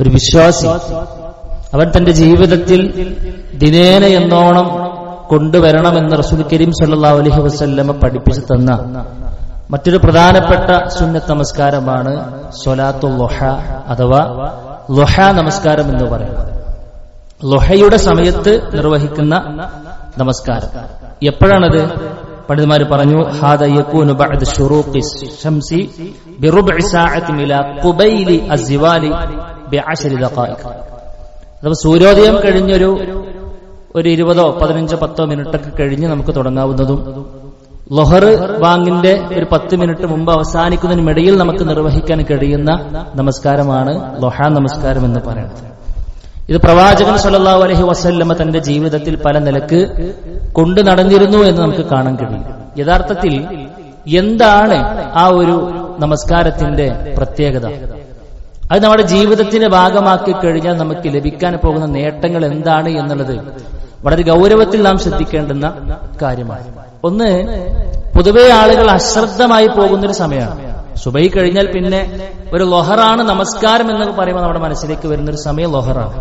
ഒരു വിശ്വാസി. അവൻ തന്റെ ജീവിതത്തിൽ ദിനേന എന്നോണം കൊണ്ടുവരണമെന്ന് റസൂൽ കരീം സല്ലാ അലഹി വസ്ല്ലമ പഠിപ്പിച്ചു തന്ന മറ്റൊരു പ്രധാനപ്പെട്ട സുന്നത്ത് നമസ്കാരമാണ് സൊലാത്തു ലൊഹ അഥവാ ലൊഹ നമസ്കാരം എന്ന് പറയുന്നത് ലൊഹയുടെ സമയത്ത് നിർവഹിക്കുന്ന നമസ്കാരം. എപ്പോഴാണത്? പണ്ഡിതന്മാർ പറഞ്ഞു ഹാദ യകൂനു ബഅദ ശുറൂഖി ശംസി ബിറുബ്ഇ സഅത്തി ഇലാ ഖുബൈലി അസ്വാലി ബിഅശരി ദഖായിഖ്. അഥവാ സൂര്യോദയം കഴിഞ്ഞൊരു ഒരു ഇരുപതോ പതിനഞ്ചോ പത്തോ മിനിറ്റൊക്കെ കഴിഞ്ഞ് നമുക്ക് തുടങ്ങാവുന്നതും ലൊഹർ വാങ്ങിന്റെ ഒരു പത്ത് മിനിറ്റ് മുമ്പ് അവസാനിക്കുന്നതിനുമിടയിൽ നമുക്ക് നിർവഹിക്കാൻ കഴിയുന്ന നമസ്കാരമാണ് ലൊഹ നമസ്കാരം എന്ന് പറയുന്നത്. ഇത് പ്രവാചകൻ സല്ലല്ലാഹു അലൈഹി വസല്ലമ തന്റെ ജീവിതത്തിൽ പല നിലയ്ക്ക് കൊണ്ടു നടന്നിരുന്നു എന്ന് നമുക്ക് കാണാൻ കഴിയും. യഥാർത്ഥത്തിൽ എന്താണ് ആ ഒരു നമസ്കാരത്തിന്റെ പ്രത്യേകത? അത് നമ്മുടെ ജീവിതത്തിന്റെ ഭാഗമാക്കി കഴിഞ്ഞാൽ നമുക്ക് ലഭിക്കാൻ പോകുന്ന നേട്ടങ്ങൾ എന്താണ് എന്നുള്ളത് വളരെ ഗൗരവത്തിൽ നാം ശ്രദ്ധിക്കേണ്ടുന്ന കാര്യമാണ്. ഒന്ന് പൊതുവെ ആളുകൾ അശ്രദ്ധമായി പോകുന്നൊരു സമയമാണ്. സുബൈ കഴിഞ്ഞാൽ പിന്നെ ഒരു ലൊഹറാണ് നമസ്കാരം എന്നൊക്കെ പറയുമ്പോൾ നമ്മുടെ മനസ്സിലേക്ക് വരുന്ന ഒരു സമയം ലൊഹറാണ്.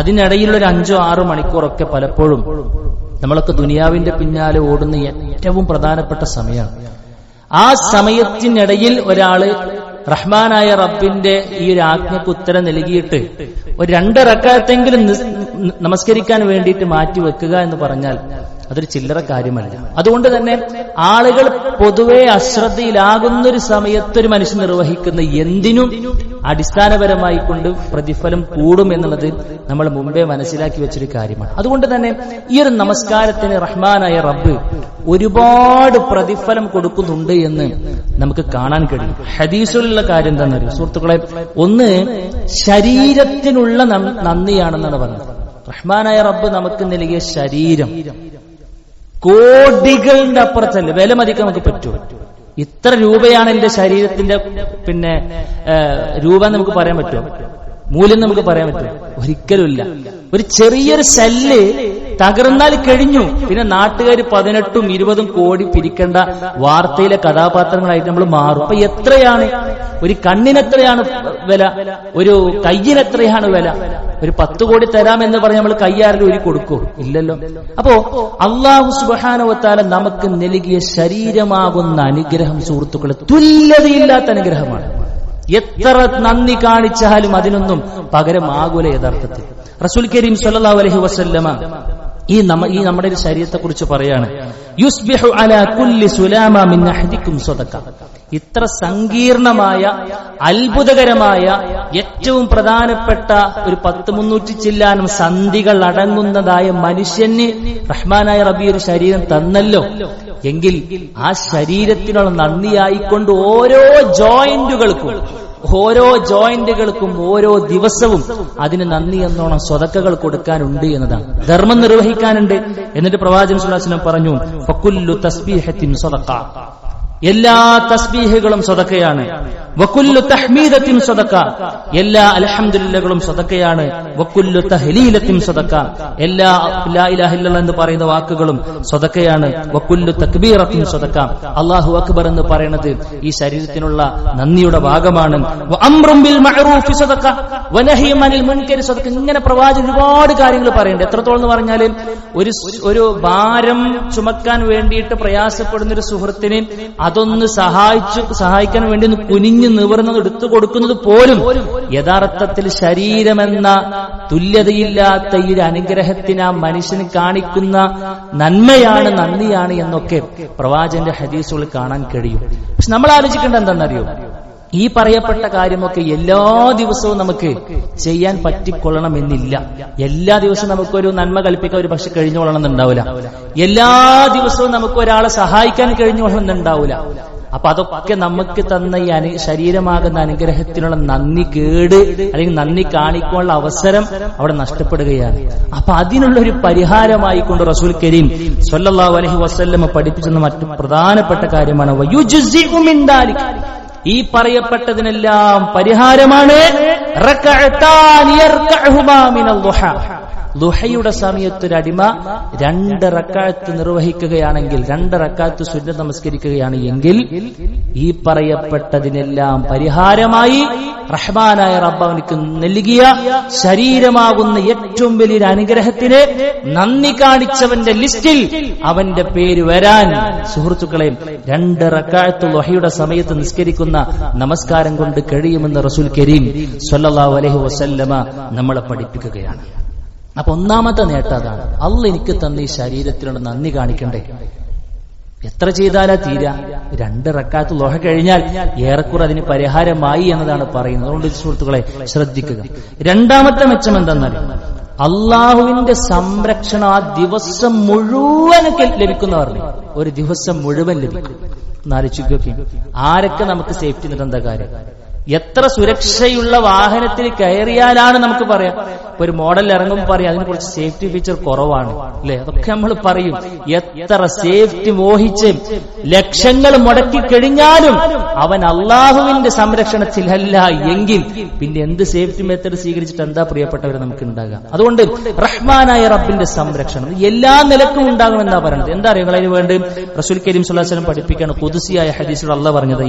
അതിനിടയിലുള്ള ഒരു അഞ്ചോ ആറോ മണിക്കൂറൊക്കെ പലപ്പോഴും നമ്മളൊക്കെ ദുനിയാവിന്റെ പിന്നാലെ ഓടുന്ന ഏറ്റവും പ്രധാനപ്പെട്ട സമയമാണ്. ആ സമയത്തിനിടയിൽ ഒരാൾ റഹ്മാനായ റബ്ബിന്റെ ഈ ഒരു ആജ്ഞയ്ക്ക് ഉത്തരം നൽകിയിട്ട് ഒരു രണ്ട് റക്കായത്തെങ്കിലും നമസ്കരിക്കാൻ വേണ്ടിയിട്ട് മാറ്റി വെക്കുക എന്ന് പറഞ്ഞാൽ അതൊരു ചില്ലറ കാര്യമല്ല. അതുകൊണ്ട് തന്നെ ആളുകൾ പൊതുവെ അശ്രദ്ധയിലാകുന്ന ഒരു സമയത്ത് ഒരു മനുഷ്യൻ നിർവഹിക്കുന്ന എന്തിനും അടിസ്ഥാനപരമായി കൊണ്ട് പ്രതിഫലം കൂടും എന്നുള്ളത് നമ്മൾ മുമ്പേ മനസ്സിലാക്കി വെച്ചൊരു കാര്യമാണ്. അതുകൊണ്ട് തന്നെ ഈ ഒരു നമസ്കാരത്തിന് റഹ്മാനായ റബ്ബ് ഒരുപാട് പ്രതിഫലം കൊടുക്കുന്നുണ്ട് എന്ന് നമുക്ക് കാണാൻ കഴിയും. ഹദീസിലുള്ള കാര്യം തന്നെ സുഹൃത്തുക്കളെ ഒന്ന് ശരീരത്തിനുള്ള നന്ദിയാണെന്നാണ് പറഞ്ഞത്. റഹ്മാനായ റബ്ബ് നമുക്ക് നൽകിയ ശരീരം. കോടികളുടെ അപ്പുറത്തല്ല? വില മതിക്കാൻ നമുക്ക് പറ്റുമോ ഇത്ര രൂപയാണ് എന്റെ ശരീരത്തിന്റെ പിന്നെ രൂപ നമുക്ക് പറയാൻ പറ്റുമോ മൂല്യം നമുക്ക് പറയാൻ പറ്റുമോ ഒരിക്കലുമില്ല. ഒരു ചെറിയൊരു സെല്ല് തകർന്നാൽ കഴിഞ്ഞു. പിന്നെ നാട്ടുകാർ പതിനെട്ടും ഇരുപതും കോടി പിരിക്കേണ്ട വാർത്തയിലെ കഥാപാത്രങ്ങളായിട്ട് നമ്മൾ മാറും. അപ്പൊ എത്രയാണ്? ഒരു കണ്ണിനെത്രയാണ് വില? ഒരു കയ്യിനെത്രയാണ് വില? ഒരു പത്ത് കോടി തരാം എന്ന് പറഞ്ഞ് നമ്മൾ കയ്യാറിൽ ഒരു കൊടുക്കൂ. ഇല്ലല്ലോ. അപ്പോ അള്ളാഹു സുബാനുവത്താല നമുക്ക് നൽകിയ ശരീരമാകുന്ന അനുഗ്രഹം സുഹൃത്തുക്കളെ തുല്യതയില്ലാത്ത അനുഗ്രഹമാണ്. എത്ര നന്ദി കാണിച്ചാലും അതിനൊന്നും പകരമാകൂല യഥാർത്ഥത്തിൽ. റസൂൽ കരീം സല്ലാ അലഹി വസല്ലമ ഈ നമ്മ ഈ നമ്മുടെ ഒരു ശരീരത്തെ കുറിച്ച് പറയാണ്. യുസ്ബിഹു അലാ കുല്ലി സുലാമ മിൻ സ്വതക്ക ഇത്ര സങ്കീർണമായ അത്ഭുതകരമായ ഏറ്റവും പ്രധാനപ്പെട്ട ഒരു പത്ത് മുന്നൂറ്റി ചില്ലാനും സന്ധികൾ അടങ്ങുന്നതായ മനുഷ്യന് റഹ്മാനായ റബി ഒരു ശരീരം തന്നല്ലോ. എങ്കിൽ ആ ശരീരത്തിനുള്ള നന്ദിയായിക്കൊണ്ട് ഓരോ ജോയിന്റുകൾക്കും ഓരോ ജോയിന്റുകൾക്കും ഓരോ ദിവസവും അതിന് നന്ദി എന്നോണം സ്വതക്കകൾ കൊടുക്കാനുണ്ട് എന്നതാണ്. ധർമ്മം നിർവഹിക്കാനുണ്ട്. എന്നിട്ട് പ്രവാചകൻ സുല്ലാസ്ലം പറഞ്ഞു ഫക്കുല്ലു തസ്ബീഹത്തിൻ സ്വതക്ക. എല്ലാ തസ്ബീഹുകളും സ്വതക്കയാണ് വക്കുല്ലു തഹ്മീദത്തിൻ സ്വതക്ക എല്ലാ അലഹമുല്ലകളും സ്വതക്കയാണ് വക്കുല്ലു തഹലീലത്തിൻ സ്വതക്ക എല്ലാ ലാ എന്ന് പറയുന്ന വാക്കുകളും സ്വതക്കയാണ് വക്കുല്ലു തക്ബീറത്തിൻ സ്വതക്ക അള്ളാഹു അക്ബർ എന്ന് പറയുന്നത് ഈ ശരീരത്തിനുള്ള നന്ദിയുടെ ഭാഗമാണ്. ഇങ്ങനെ പ്രവാചകൻ ഒരുപാട് കാര്യങ്ങൾ പറയുന്നുണ്ട്. എത്രത്തോളം എന്ന് പറഞ്ഞാൽ ഒരു ഒരു ഭാരം ചുമക്കാൻ വേണ്ടിയിട്ട് പ്രയാസപ്പെടുന്ന ഒരു സുഹൃത്തിന് അതൊന്ന് സഹായിച്ചു സഹായിക്കാൻ വേണ്ടി ഒന്ന് കുനിഞ്ഞു നിവർന്നത് എടുത്തു കൊടുക്കുന്നത് പോലും യഥാർത്ഥത്തിൽ ശരീരമെന്ന തുല്യതയില്ലാത്ത ഈ ഒരു അനുഗ്രഹത്തിന് ആ മനുഷ്യന് കാണിക്കുന്ന നന്മയാണ് നന്ദിയാണ് എന്നൊക്കെ പ്രവാചന്റെ ഹദീസുകൾ കാണാൻ കഴിയും. പക്ഷെ നമ്മൾ ആലോചിക്കേണ്ട എന്താണെന്നറിയോ? ഈ പറയപ്പെട്ട കാര്യമൊക്കെ എല്ലാ ദിവസവും നമുക്ക് ചെയ്യാൻ പറ്റിക്കൊള്ളണമെന്നില്ല. എല്ലാ ദിവസവും നമുക്കൊരു നന്മ കൽപ്പിക്കാൻ ഒരു പക്ഷെ കഴിഞ്ഞുകൊള്ളണം എന്നുണ്ടാവില്ല എല്ലാ ദിവസവും നമുക്ക് ഒരാളെ സഹായിക്കാൻ കഴിഞ്ഞുകൊള്ളണം എന്നുണ്ടാവില്ല അപ്പൊ അതൊക്കെ നമുക്ക് തന്ന ഈ അനു ശരീരമാകുന്ന അനുഗ്രഹത്തിനുള്ള നന്ദി കേട് അല്ലെങ്കിൽ നന്ദി കാണിക്കാനുള്ള അവസരം അവിടെ നഷ്ടപ്പെടുകയാണ്. അപ്പൊ അതിനുള്ള ഒരു പരിഹാരമായി കൊണ്ട് റസൂൽ കരീം സൊല്ലാ അലൈഹി വസല്ലമ പഠിപ്പിച്ചെന്ന മറ്റു പ്രധാനപ്പെട്ട കാര്യമാണ്. ഈ പറയപ്പെട്ടതിനെല്ലാം പരിഹാരമാണ്. റക്അത്താൻ യർകഉഹുമാ മിനൽ ദുഹാ. ലുഹയുടെ സമയത്ത് ഒരു അടിമ രണ്ട് റക്കാത്ത് നിർവഹിക്കുകയാണെങ്കിൽ രണ്ട് റക്കാത്ത് സുന്ന നമസ്കരിക്കുകയാണ് എങ്കിൽ ഈ പറയപ്പെട്ടതിനെല്ലാം പരിഹാരമായി റഹ്മാനായ റബ്ബ് നൽകിയ ശരീരമാകുന്ന ഏറ്റവും വലിയൊരു അനുഗ്രഹത്തിന് നന്ദി കാണിച്ചവന്റെ ലിസ്റ്റിൽ അവന്റെ പേര് വരാൻ സുഹൃത്തുക്കളെ രണ്ട് റക്കാഴത്ത് ലൊഹയുടെ സമയത്ത് നിസ്കരിക്കുന്ന നമസ്കാരം കൊണ്ട് കഴിയുമെന്ന് റസൂൽ കരീം സല്ലാ അലൈഹി വസല്ലമ നമ്മളെ പഠിപ്പിക്കുകയാണ് അപ്പൊ ഒന്നാമത്തെ നേട്ടം അതാണ്. അള്ള എനിക്ക് തന്ന ഈ ശരീരത്തിനോട് നന്ദി കാണിക്കണ്ടേ? എത്ര ചെയ്താലാ തീര? രണ്ട് റക്കാത്ത് ലോഹ കഴിഞ്ഞാൽ ഏറെക്കുറെ അതിന് പരിഹാരമായി എന്നതാണ് പറയുന്നത്. അതുകൊണ്ട് സുഹൃത്തുക്കളെ ശ്രദ്ധിക്കുക. രണ്ടാമത്തെ മെച്ചം എന്തെന്നാൽ അള്ളാഹുവിന്റെ സംരക്ഷണം ആ ദിവസം മുഴുവനൊക്കെ ലഭിക്കുന്ന പറഞ്ഞു ഒരു ദിവസം മുഴുവൻ ലഭിക്കും. ആരൊക്കെ നമുക്ക് സേഫ്റ്റി നിരന്ത കാര്യം? എത്ര സുരക്ഷയുള്ള വാഹനത്തിൽ കയറിയാലാണ് നമുക്ക് പറയാം. ഇപ്പൊ ഒരു മോഡൽ ഇറങ്ങുമ്പോൾ പറയാം അതിനെ കുറിച്ച് സേഫ്റ്റി ഫീച്ചർ കുറവാണ്. അല്ലെ? അതൊക്കെ നമ്മൾ പറയും. എത്ര സേഫ്റ്റി മോഹിച്ച് ലക്ഷങ്ങൾ മുടക്കി കഴിഞ്ഞാലും അവൻ അള്ളാഹുവിന്റെ സംരക്ഷണത്തിലല്ല എങ്കിൽ പിന്നെ എന്ത് സേഫ്റ്റി മെത്തേഡ് സ്വീകരിച്ചിട്ട് എന്താ പ്രിയപ്പെട്ടവരെ നമുക്ക് ഉണ്ടാകാം? അതുകൊണ്ട് റഹ്മാനായ റബ്ബിന്റെ സംരക്ഷണം. എല്ലാ നിലക്കും ഉണ്ടാകുമെന്നാ പറയുന്നത് എന്താ അറിയുക അതിന് വേണ്ടി? റസൂൽ കരീം സുല്ലാസ്ലം പഠിപ്പിക്കാണ് പുതുസിയായ ഹദീസിൽ അല്ല പറഞ്ഞത്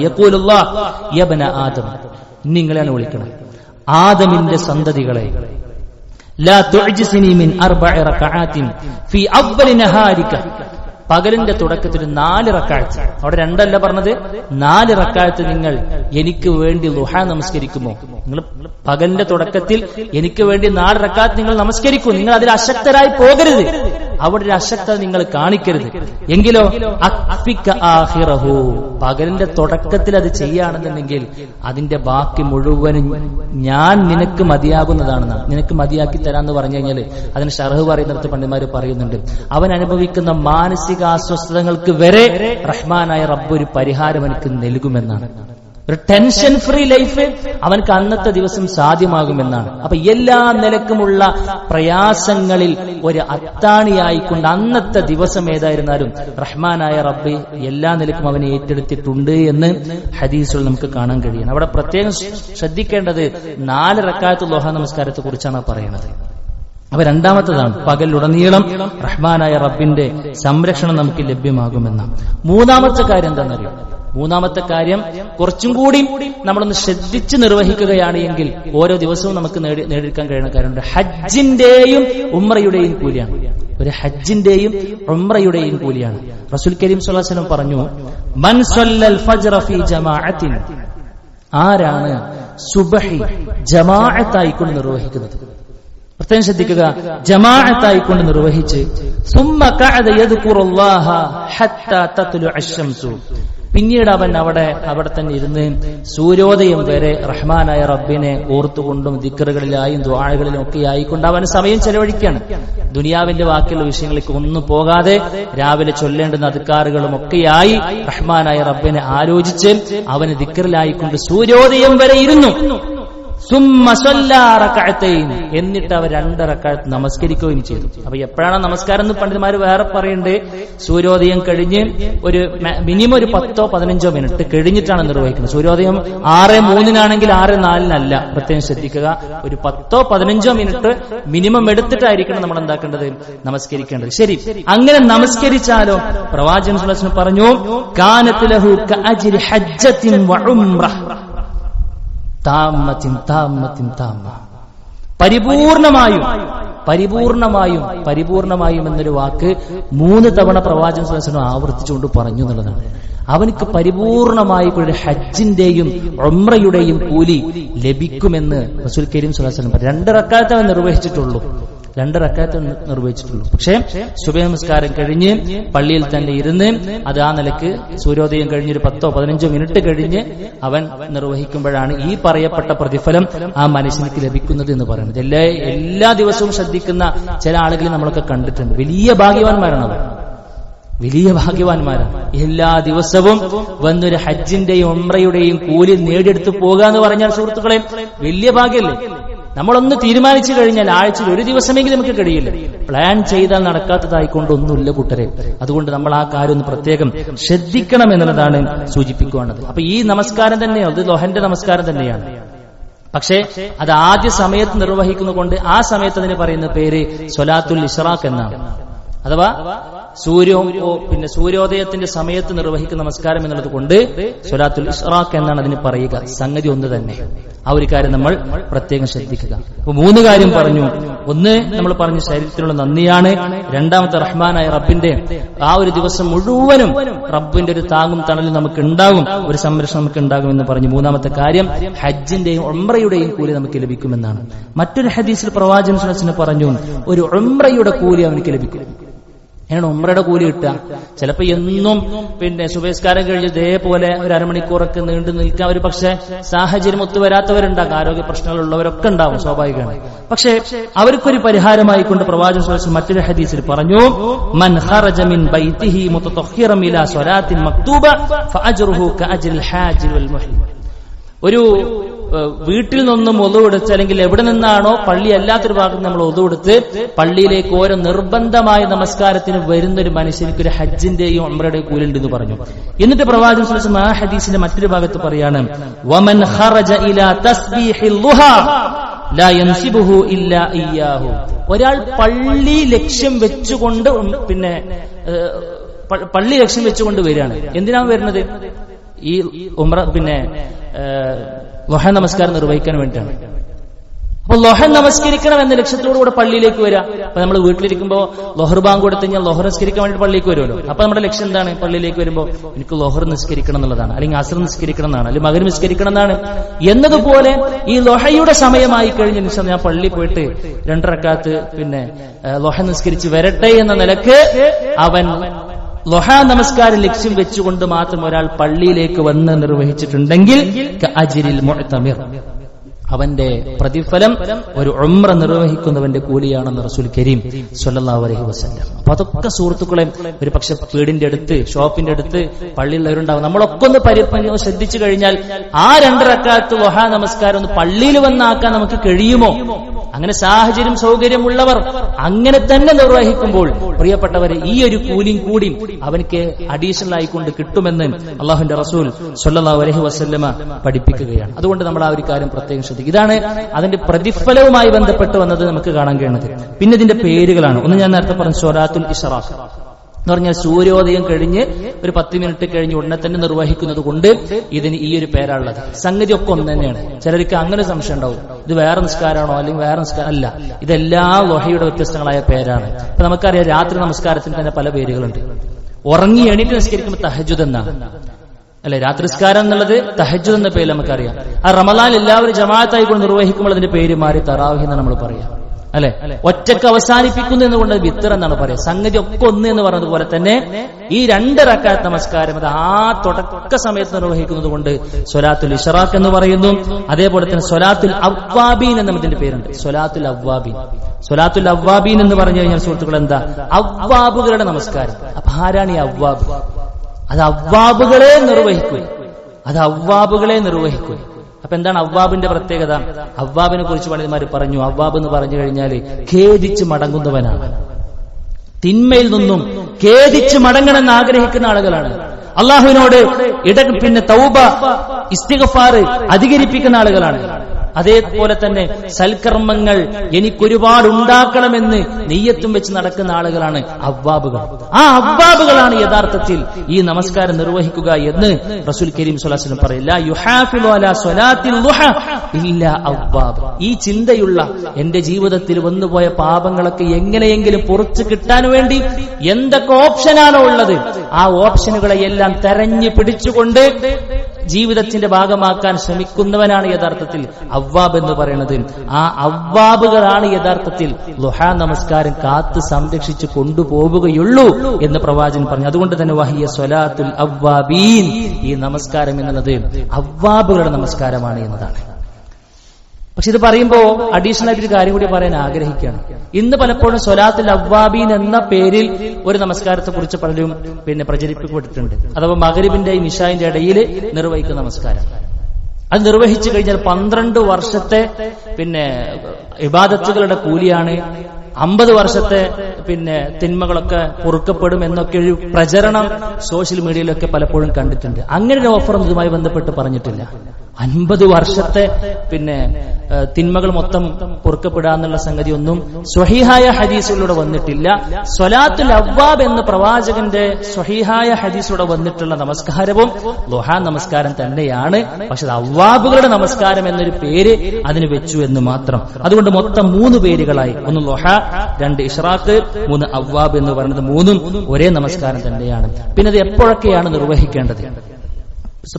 യബ്ന ആദം. നിങ്ങളെയാണ് വിളിക്കണം ആദമിന്റെ സന്തതികളെ. പകലിന്റെ തുടക്കത്തിൽ നാല് റക്കാഴ്ച അവിടെ രണ്ടല്ല പറഞ്ഞത്? നാല് റക്കാഴ്ച നിങ്ങൾ എനിക്ക് വേണ്ടി ലുഹ നമസ്കരിക്കുമോ? നിങ്ങൾ പകലിന്റെ തുടക്കത്തിൽ എനിക്ക് വേണ്ടി നാല് റക്കാത്ത് നിങ്ങൾ നമസ്കരിക്കൂ. നിങ്ങൾ അതിൽ അശക്തരായി പോകരുത്. അവിടെ ഒരു അശക്ത നിങ്ങൾ കാണിക്കരുത്. എങ്കിലോ ആഹിറഹു പകലിന്റെ തുടക്കത്തിൽ അത് ചെയ്യുകയാണെന്നുണ്ടെങ്കിൽ അതിന്റെ ബാക്കി മുഴുവനും ഞാൻ നിനക്ക് മതിയാകുന്നതാണെന്ന് നിനക്ക് മതിയാക്കി തരാന്ന് പറഞ്ഞു കഴിഞ്ഞാൽ അതിന് ഷർഹ് പറയുന്നിടത്ത് പണ്ഡിമാർ പറയുന്നുണ്ട്. അവൻ അനുഭവിക്കുന്ന മാനസിക അസ്വസ്ഥതകൾക്ക് വരെ റഹ്മാനായ റബ്ബ് ഒരു പരിഹാരം എനിക്ക് നൽകുമെന്നാണ്. ഒരു ടെൻഷൻ ഫ്രീ ലൈഫ് അവനക്ക് അന്നത്തെ ദിവസം സാധ്യമാകുമെന്നാണ്. അപ്പൊ എല്ലാ നിലക്കുമുള്ള പ്രയാസങ്ങളിൽ ഒരു അത്താണിയായിക്കൊണ്ട് അന്നത്തെ ദിവസം ഏതായിരുന്നാലും റഹ്മാനായ റബ്ബ് എല്ലാ നിലക്കും അവനെ ഏറ്റെടുത്തിട്ടുണ്ട് എന്ന് ഹദീസുകൾ നമുക്ക് കാണാൻ കഴിയണം അവിടെ പ്രത്യേകം ശ്രദ്ധിക്കേണ്ടത് നാല് റക്കായത്ത് ലോഹ നമസ്കാരത്തെ കുറിച്ചാണ് പറയുന്നത്. അപ്പൊ രണ്ടാമത്തതാണ് പകലുടനീളം റഹ്മാനായ റബ്ബിന്റെ സംരക്ഷണം നമുക്ക് ലഭ്യമാകുമെന്ന മൂന്നാമത്തെ കാര്യം എന്താണെന്നറിയോ? മൂന്നാമത്തെ കാര്യം കുറച്ചും കൂടി നമ്മളൊന്ന് ശ്രദ്ധിച്ച് നിർവഹിക്കുകയാണ് എങ്കിൽ ഓരോ ദിവസവും നമുക്ക് നേടി നേടിയെടുക്കാൻ കഴിയുന്ന കാര്യമുണ്ട്. ഹജ്ജിന്റെയും ഉമ്രയുടെയും കൂലിയാണ്. ഒരു ഹജ്ജിന്റെയും ഉമ്രയുടെയും കൂലിയാണ്. റസുൽ കരീം സുല്ലാസ്ലം പറഞ്ഞു ആരാണ് സുബഹി ജമാഅത്തായിക്കൊണ്ട് നിർവഹിക്കുന്നത്? പ്രത്യേകം ശ്രദ്ധിക്കുക ജമാഅത്തായിക്കൊണ്ട് നിർവഹിച്ച് പിന്നീട് അവൻ അവിടെ അവിടെ തന്നെ ഇരുന്ന് സൂര്യോദയം വരെ റഹ്മാനായ റബ്ബിനെ ഓർത്തുകൊണ്ടും ദിക്കറുകളിലായും ദ്വാഴകളിലും ഒക്കെ ആയിക്കൊണ്ട് അവൻ സമയം ചെലവഴിക്കുകയാണ് ദുനിയാവിന്റെ ബാക്കിയുള്ള വിഷയങ്ങളിലേക്ക് ഒന്നും പോകാതെ രാവിലെ ചൊല്ലേണ്ടുന്ന അധികാറുകളും ഒക്കെയായി റഹ്മാനായ റബ്ബിനെ ആലോചിച്ച് അവന് ദിക്കറിലായിക്കൊണ്ട് സൂര്യോദയം വരെ ഇരുന്നു. എന്നിട്ട് അവർ രണ്ടറക്കാലത്ത് നമസ്കരിക്കുകയും ചെയ്തു. അപ്പൊ എപ്പോഴാണ് നമസ്കാരം എന്ന് പണ്ഡിതന്മാർ വേറെ പറയുന്നുണ്ട് സൂര്യോദയം കഴിഞ്ഞ് ഒരു മിനിമം ഒരു പത്തോ പതിനഞ്ചോ മിനിറ്റ് കഴിഞ്ഞിട്ടാണ് നിർവഹിക്കുന്നത്. സൂര്യോദയം ആറ് മൂന്നിനാണെങ്കിൽ ആറ് നാലിനല്ല. പ്രത്യേകം ശ്രദ്ധിക്കുക. ഒരു പത്തോ പതിനഞ്ചോ മിനിറ്റ് മിനിമം എടുത്തിട്ടായിരിക്കണം നമ്മൾ എന്താക്കേണ്ടത്? നമസ്കരിക്കേണ്ടത്. ശരി. അങ്ങനെ നമസ്കരിച്ചാലോ? പ്രവാചകൻ പറഞ്ഞു കാനത്തിലഹു ഹജ്ജത്തിൻ താമത്തിൻ ചിന്താമ ചിന്താമ പരിപൂർണമായും പരിപൂർണമായും പരിപൂർണമായും എന്നൊരു വാക്ക് മൂന്ന് തവണ പ്രവാചക സുലസനം ആവർത്തിച്ചുകൊണ്ട് പറഞ്ഞു എന്നുള്ളതാണ്. അവനക്ക് പരിപൂർണമായി ഒരു ഹജ്ജിന്റെയും ഒമ്രയുടെയും കൂലി ലഭിക്കുമെന്ന് റസൂൽ കരീം സുലാസനം പറഞ്ഞു. രണ്ട് അവൻ നിർവഹിച്ചിട്ടുള്ളൂ. രണ്ട് റക്കാത്ത് നിർവഹിച്ചിട്ടുള്ളൂ. പക്ഷേ ശുഭ നമസ്കാരം കഴിഞ്ഞ് പള്ളിയിൽ തന്നെ ഇരുന്ന് അത് ആ നിലയ്ക്ക് സൂര്യോദയം കഴിഞ്ഞൊരു പത്തോ പതിനഞ്ചോ മിനിറ്റ് കഴിഞ്ഞ് അവൻ നിർവഹിക്കുമ്പോഴാണ് ഈ പറയപ്പെട്ട പ്രതിഫലം ആ മനുഷ്യനിക്ക് ലഭിക്കുന്നത് എന്ന് പറയുന്നത്. എല്ലാ എല്ലാ ദിവസവും ശ്രദ്ധിക്കുന്ന ചില ആളുകളെ നമ്മളൊക്കെ കണ്ടിട്ടുണ്ട്. വലിയ ഭാഗ്യവാന്മാരാണ് അവർ. വലിയ ഭാഗ്യവാന്മാരാണ്. എല്ലാ ദിവസവും വന്നൊരു ഹജ്ജിന്റെയും ഒമ്രയുടെയും കൂലി നേടിയെടുത്ത് പോകുക എന്ന് പറഞ്ഞാൽ സുഹൃത്തുക്കളെ വലിയ ഭാഗ്യല്ലേ നമ്മളൊന്ന് തീരുമാനിച്ചു കഴിഞ്ഞാൽ ആഴ്ചയിൽ ഒരു ദിവസമെങ്കിലും നമുക്ക് കഴിയില്ല. പ്ലാൻ ചെയ്താൽ നടക്കാത്തതായിക്കൊണ്ടൊന്നുമില്ല കൂട്ടരെ. അതുകൊണ്ട് നമ്മൾ ആ കാര്യം ഒന്ന് പ്രത്യേകം ശ്രദ്ധിക്കണം എന്നുള്ളതാണ് സൂചിപ്പിക്കുവാണത് അപ്പൊ ഈ നമസ്കാരം തന്നെയാണ് അത് ലോഹന്റെ നമസ്കാരം തന്നെയാണ്. പക്ഷേ അത് ആദ്യ സമയത്ത് നിർവഹിക്കുന്നതുകൊണ്ട് ആ സമയത്ത് അതിന് പറയുന്ന പേര് സൊലാത്തുൽ ഇഷറാഖ് എന്നാണ്. അഥവാ സൂര്യോ പിന്നെ സൂര്യോദയത്തിന്റെ സമയത്ത് നിർവഹിക്കുന്ന നമസ്കാരം എന്നുള്ളത് കൊണ്ട് സൊലാത്തുൽ ഇഷ്റാഖ് എന്നാണ് അതിന് പറയുക. സംഗതി ഒന്ന് തന്നെ. ആ ഒരു കാര്യം നമ്മൾ പ്രത്യേകം ശ്രദ്ധിക്കുക. അപ്പൊ മൂന്ന് കാര്യം പറഞ്ഞു. ഒന്ന് നമ്മൾ പറഞ്ഞ ശരീരത്തിനുള്ള നന്ദിയാണ്. രണ്ടാമത്തെ റഹ്മാനായ റബ്ബിന്റെ ആ ഒരു ദിവസം മുഴുവനും റബ്ബിന്റെ ഒരു താങ്ങും തണലും നമുക്ക് ഉണ്ടാകും ഒരു സംരക്ഷണം നമുക്ക് ഉണ്ടാകും എന്ന് പറഞ്ഞു. മൂന്നാമത്തെ കാര്യം ഹജ്ജിന്റെയും ഉംറയുടെയും കൂലി നമുക്ക് ലഭിക്കുമെന്നാണ്. മറ്റൊരു ഹദീസിൽ പ്രവാചകൻ പറഞ്ഞു. ഒരു ഉംറയുടെ കൂലി അവനക്ക് ലഭിക്കും. എങ്ങനെ ഉമ്രയുടെ കൂലി കിട്ടുക. ചിലപ്പോ എന്നും പിന്നെ സുബേസ്കാരം കഴിഞ്ഞ് ഇതേപോലെ ഒരു അരമണിക്കൂറൊക്കെ നീണ്ടു നിൽക്കാൻ ഒരു പക്ഷെ സാഹചര്യം ഒത്തുവരാത്തവരുണ്ടാകും ആരോഗ്യ പ്രശ്നങ്ങളുള്ളവരൊക്കെ ഉണ്ടാവും സ്വാഭാവികമാണ്. പക്ഷെ അവർക്കൊരു പരിഹാരമായി കൊണ്ട് പ്രവാചക മറ്റൊരു ഹദീസിൽ പറഞ്ഞു മൻ ഖറജ മിൻ ബൈതിഹി മുതതഹിറൻ ഇലാ സ്വലാത്തിൻ മക്തൂബ ഫഅജ്റുഹു ഒരു വീട്ടിൽ നിന്നും ഒതുവെടുത്ത് അല്ലെങ്കിൽ എവിടെ നിന്നാണോ പള്ളി അല്ലാത്തൊരു ഭാഗത്ത് നമ്മൾ ഒതുവെടുത്ത് പള്ളിയിലേക്ക് ഓരോ നിർബന്ധമായ നമസ്കാരത്തിന് വരുന്ന ഒരു മനുഷ്യർക്ക് ഒരു ഹജ്ജിന്റെയും അമ്രയുടെയും കൂലുണ്ട് എന്ന് പറഞ്ഞു. എന്നിട്ട് പ്രവാചകൻ വസല്ലം ആ ഹദീസിന്റെ മറ്റൊരു ഭാഗത്ത് പറയാണ് വമൻ ഖറജ ഇലാ തസ്ബീഹിൽ ഒരാൾ പള്ളി ലക്ഷ്യം വെച്ചുകൊണ്ട് പിന്നെ പള്ളി ലക്ഷ്യം വെച്ചുകൊണ്ട് വരികയാണ്. എന്തിനാണ് വരുന്നത്? ഈ ഉമ്ര പിന്നെ ലൊഹ നമസ്കാരം നിർവഹിക്കാൻ വേണ്ടിയിട്ടാണ്. അപ്പൊ ലൊഹ നമസ്കരിക്കണം എന്ന ലക്ഷ്യത്തിലൂടെ പള്ളിയിലേക്ക് വരിക അപ്പൊ നമ്മൾ വീട്ടിലിരിക്കുമ്പോ ലൊഹർ ബാങ്ക് കൊടുത്ത് കഴിഞ്ഞാൽ ലൊഹർ നിസ്കരിക്കാൻ വേണ്ടി പള്ളിയിലേക്ക് വരുമല്ലോ. അപ്പൊ നമ്മുടെ ലക്ഷ്യം എന്താണ്? പള്ളിയിലേക്ക് വരുമ്പോൾ എനിക്ക് ലൊഹർ നിസ്കരിക്കണം എന്നുള്ളതാണ്. അല്ലെങ്കിൽ അസർ നിസ്കരിക്കണം എന്നാണ്. അല്ലെങ്കിൽ മകൻ നിസ്കരിക്കണം എന്നാണ്. എന്നതുപോലെ ഈ ലൊഹയുടെ സമയമായി കഴിഞ്ഞ നിമിഷം ഞാൻ പള്ളി പോയിട്ട് രണ്ടരക്കാത്ത് പിന്നെ ലൊഹ നിസ്കരിച്ച് വരട്ടെ എന്ന നിലയ്ക്ക് അവൻ ലൊഹ നമസ്കാരം ലക്ഷ്യം വെച്ചുകൊണ്ട് മാത്രം ഒരാൾ പള്ളിയിലേക്ക് വന്ന് നിർവഹിച്ചിട്ടുണ്ടെങ്കിൽ അജിരിൽ മുഴത്തമിർ അവന്റെ പ്രതിഫലം ഒരു ഉംറ നിർവഹിക്കുന്നവന്റെ കൂലിയാണെന്ന് റസൂൽ കരീം സല്ലല്ലാഹു അലൈഹി വസല്ലം. അപ്പൊ അതൊക്കെ സുഹൃത്തുക്കളെ ഒരു പക്ഷെ വീടിന്റെ അടുത്ത് ഷോപ്പിന്റെ അടുത്ത് പള്ളിയിലുള്ളവരുണ്ടാവും നമ്മളൊക്കെ ഒന്ന് പരിപ്പഞ്ഞോ ശ്രദ്ധിച്ചു കഴിഞ്ഞാൽ ആ രണ്ടരക്കാലത്ത് വഹാ നമസ്കാരം ഒന്ന് പള്ളിയിൽ വന്നാക്കാൻ നമുക്ക് കഴിയുമോ? അങ്ങനെ സാഹചര്യം സൗകര്യമുള്ളവർ അങ്ങനെ തന്നെ നിർവഹിക്കുമ്പോൾ പ്രിയപ്പെട്ടവരെ ഈ ഒരു കൂലിയും കൂടി അവനക്ക് അഡീഷണൽ ആയിക്കൊണ്ട് കിട്ടുമെന്ന് അള്ളാഹുന്റെ റസൂൽ സൊല്ലാ അലൈഹി വസല്ലമ പഠിപ്പിക്കുകയാണ്. അതുകൊണ്ട് നമ്മൾ ആ ഒരു കാര്യം പ്രത്യേകം ശ്രദ്ധിക്കും ഇതാണ് അതിന്റെ പ്രതിഫലവുമായി ബന്ധപ്പെട്ട് വന്നത് നമുക്ക് കാണാൻ കഴിയുന്നത്. പിന്നെ ഇതിന്റെ പേരുകളാണ്. ഒന്ന് ഞാൻ നേരത്തെ പറഞ്ഞു സ്വരാത്തുൽ ഇഷറാഖ് എന്ന് പറഞ്ഞാൽ സൂര്യോദയം കഴിഞ്ഞ് ഒരു പത്ത് മിനിറ്റ് കഴിഞ്ഞ് ഉടനെ തന്നെ നിർവഹിക്കുന്നത് കൊണ്ട് ഇതിന് ഈ ഒരു പേരാണുള്ളത്. സംഗതി ഒക്കെ ഒന്ന് തന്നെയാണ്. ചിലർക്ക് അങ്ങനെ സംശയം ഉണ്ടാവും. ഇത് വേറെ നിസ്കാരമാണോ അല്ലെങ്കിൽ വേറെ നിസ്കാരം? അല്ല. ഇതെല്ലാ ലൊഹയുടെ വ്യത്യസ്തങ്ങളായ പേരാണ്. അപ്പൊ നമുക്കറിയാം രാത്രി നമസ്കാരത്തിന് തന്നെ പല പേരുകളുണ്ട്. ഉറങ്ങി എണീറ്റ് നിസ്കരിക്കുമ്പോൾ തഹജുദ് എന്നാണ്. അല്ലെ? രാത്രി നിസ്കാരം എന്നുള്ളത് തഹജുദ് എന്ന പേര് നമുക്കറിയാം. ആ റമലാൻ എല്ലാവരും ജമാഅത്തായി കൊണ്ട് നിർവഹിക്കുമ്പോൾ അതിന്റെ പേര് മാറി തറാവി എന്ന് നമ്മൾ പറയാം അല്ലെ? ഒറ്റയ്ക്ക് അവസാനിപ്പിക്കുന്നു എന്ന് പറഞ്ഞത് വിത്തർ എന്നാണ് പറയുക. സംഗതി ഒക്കെ ഒന്ന് എന്ന് പറഞ്ഞതുപോലെ തന്നെ ഈ രണ്ട് റക്കാത്ത് നമസ്കാരം അത് ആ തുടക്ക സമയത്ത് നിർവഹിക്കുന്നത് കൊണ്ട് സൊലാത്തുൽ ഇഷറാഖ് എന്ന് പറയുന്നു. അതേപോലെ തന്നെ സൊലാത്തുൽ അവ്വാബീൻ എന്ന ഇതിന്റെ പേരുണ്ട്. സൊലാത്തുൽ അവ്വാബീൻ. സൊലാത്തുൽ അവ്വാബീൻ എന്ന് പറഞ്ഞു കഴിഞ്ഞാൽ സുഹൃത്തുക്കൾ എന്താ? അവ്വാബുകളുടെ നമസ്കാരം. അപ്പൊ ആരാണ് ഈ അവ്വാബ്? അത് അവ്വാബുകളെ നിർവഹിക്കുക അത് അവ്വാബുകളെ നിർവഹിക്കും അപ്പൊ എന്താണ് അവ്വാബിന്റെ പ്രത്യേകത? അവ്വാബിനെ കുറിച്ച് പണ്ഡിതന്മാർ പറഞ്ഞു. അവ്വാബ് എന്ന് പറഞ്ഞു കഴിഞ്ഞാൽ ഖേദിച്ച് മടങ്ങുന്നവനാണ് തിന്മയിൽ നിന്നും ഖേദിച്ച് മടങ്ങണമെന്ന് ആഗ്രഹിക്കുന്ന ആളുകളാണ്. അള്ളാഹുവിനോട് ഇട പിന്നെ തൗബ ഇസ്തിഗഫാറ് അധികരിപ്പിക്കുന്ന ആളുകളാണ്. അതേപോലെ തന്നെ സൽക്കർമ്മങ്ങൾ എനിക്കൊരുപാട് ഉണ്ടാക്കണമെന്ന് നെയ്യത്തും വെച്ച് നടക്കുന്ന ആളുകളാണ് അവ്വാബുകൾ. ആ അവ്വാബുകളാണ് യഥാർത്ഥത്തിൽ ഈ നമസ്കാരം നിർവഹിക്കുക എന്ന് റസൂൽ കരീം സ്വലാസ്ലം പറയില്ല ഇല്ല ഈ ചിന്തയുള്ള എന്റെ ജീവിതത്തിൽ വന്നുപോയ പാപങ്ങളൊക്കെ എങ്ങനെയെങ്കിലും പുറത്തു കിട്ടാൻ വേണ്ടി എന്തൊക്കെ ഓപ്ഷനാണോ ഉള്ളത്? ആ ഓപ്ഷനുകളെ എല്ലാം തെരഞ്ഞു പിടിച്ചുകൊണ്ട് ജീവിതത്തിന്റെ ഭാഗമാക്കാൻ ശ്രമിക്കുന്നവനാണ് യഥാർത്ഥത്തിൽ അവ്വാബ് എന്ന് പറയുന്നത്. ആ അവ്വാബുകളാണ് യഥാർത്ഥത്തിൽ ലുഹാ നമസ്കാരം കാത്ത് സംരക്ഷിച്ചു കൊണ്ടുപോവുകയുള്ളൂ എന്ന് പ്രവാചകൻ പറഞ്ഞു. അതുകൊണ്ട് തന്നെ വഹിയ സ്വലാത്തുൽ അവ്വാബീൻ ഈ നമസ്കാരം എന്നുള്ളത് അവ്വാബുകളുടെ നമസ്കാരമാണ് എന്നതാണ്. പക്ഷെ ഇത് പറയുമ്പോ അഡീഷണൽ ആയിട്ട് ഒരു കാര്യം കൂടി പറയാൻ ആഗ്രഹിക്കുകയാണ്. ഇന്ന് പലപ്പോഴും സൊലാത്തുൽ അവ്വാബീൻ എന്ന പേരിൽ ഒരു നമസ്കാരത്തെ കുറിച്ച് പലരും പിന്നെ പ്രചരിപ്പിക്കപ്പെട്ടിട്ടുണ്ട്. അഥവാ മകരിബിന്റെ നിഷാന്റെ ഇടയിൽ നിർവഹിക്കുന്ന നമസ്കാരം. അത് നിർവഹിച്ചു കഴിഞ്ഞാൽ പന്ത്രണ്ട് വർഷത്തെ പിന്നെ ഇബാദത്തുകളുടെ കൂലിയാണ്. അമ്പത് വർഷത്തെ പിന്നെ തിന്മകളൊക്കെ പൊറുക്കപ്പെടും എന്നൊക്കെ ഒരു പ്രചരണം സോഷ്യൽ മീഡിയയിലൊക്കെ പലപ്പോഴും കണ്ടിട്ടുണ്ട്. അങ്ങനെ ഒരു ഓഫറും ഇതുമായി ബന്ധപ്പെട്ട് പറഞ്ഞിട്ടില്ല. അൻപത് വർഷത്തെ പിന്നെ തിന്മകൾ മൊത്തം പൊറുക്കപ്പെടാന്നുള്ള സംഗതി ഒന്നും സ്വഹീഹായ ഹദീസിലൂടെ വന്നിട്ടില്ല. സ്വലാത്തുൽ അവ്വാബ് എന്ന പ്രവാചകന്റെ സ്വഹീഹായ ഹദീസിലൂടെ വന്നിട്ടുള്ള നമസ്കാരവും ലുഹാ നമസ്കാരം തന്നെയാണ്. പക്ഷെ അവ്വാബുകളുടെ നമസ്കാരം എന്നൊരു പേര് അതിന് വെച്ചു എന്ന് മാത്രം. അതുകൊണ്ട് മൊത്തം മൂന്ന് പേരുകളായി. ഒന്ന് ലൊഹ രണ്ട് ഇഷ്റാഖ് മൂന്ന് അവ്വാബ് എന്ന് പറയുന്നത് മൂന്നും ഒരേ നമസ്കാരം തന്നെയാണ്. പിന്നെ അത് എപ്പോഴൊക്കെയാണ് നിർവഹിക്കേണ്ടത്?